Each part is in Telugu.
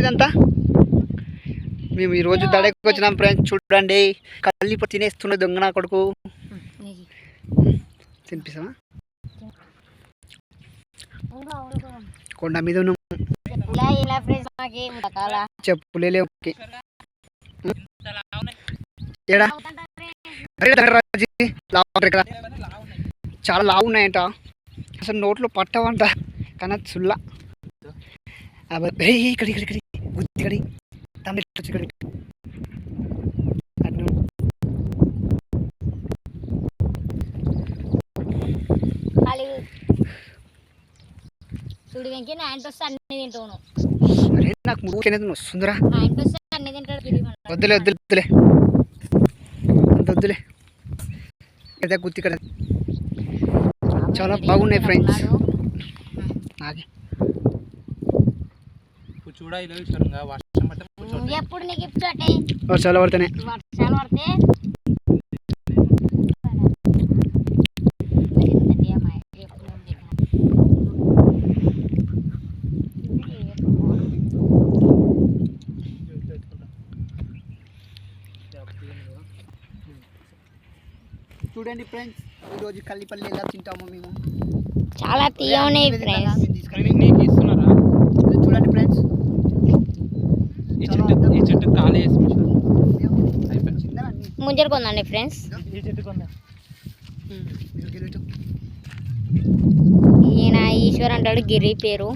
ఇదంతా మేము ఈరోజు దడకి వచ్చినాం ఫ్రెండ్స్ చూడండి. కళ్ళు తినేస్తున్న దొంగ నా కొడుకు. తినిపిస్తామా కొండ మీద చెప్పులే ఓకే ఏడా? చాలా లావు ఉన్నాయంట. అసలు నోట్లో పట్టవంట. కానీ సుల్లా ఇక్కడ ఇక్కడ ఇక్కడ గుద్ది ఇక్కడ తమిళ ఇక్కడ అటు. ఖాళీ చూడు వెంకీ నా ఇంటి వస్తే అన్ని తింటాను అరే నాకు ముడుకునేది వస్తుందిరా. నా ఇంటి వస్తే అన్ని తింటాడు. వద్దులే వద్దులే వద్దులే. అంత వద్దులే. అయితే గుత్తి ఇక్కడ. చాలా బాగున్నాయి ఫ్రెండ్స్ నాకే. చూడ ఇలా విషయంగా వర్షం పట్టే నువ్వు ఎప్పుడు నీకు ఇప్పుడే వర్షాలు పడితేనే. వర్షాలు పడితే? చూడండి ఫ్రెండ్స్ ఈరోజు కల్లిపల్లి ఎలా తింటామో మేము. చాలా తీయఉన్నాయి ఫ్రెండ్స్. నీకు ఇస్తున్నారా? చూడండి ఫ్రెండ్స్ ఈ చెట్టు ఈ చెట్టు ఖాళీ చేసి అయిపోయింది. ముంజరు కొందండి ఫ్రెండ్స్. ఈ చెట్టు కొందా? ఈయన ఈశ్వర్ అంటాడు గిరి పేరు.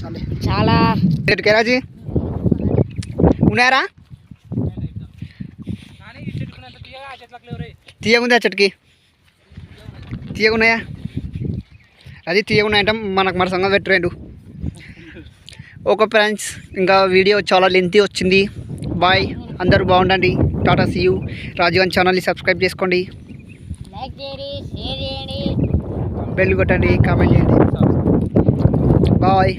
చాలా. చాలా రేటు రాజీ ఉన్నారా? తీయగుందా చెట్టుకి? తీయగున్నాయా? అది తీయగున్నాయంట మనకు మన సంగతి పెట్టు రెండు ఓకే ఫ్రెండ్స్ ఇంకా వీడియో చాలా లెంతీ వచ్చింది. బాయ్ అందరూ బాగుండండి. టాటా సీయూ రాజీవన్ ఛానల్ని సబ్స్క్రైబ్ చేసుకోండి. బెల్ కొట్టండి కామెంట్ చేయండి. బాయ్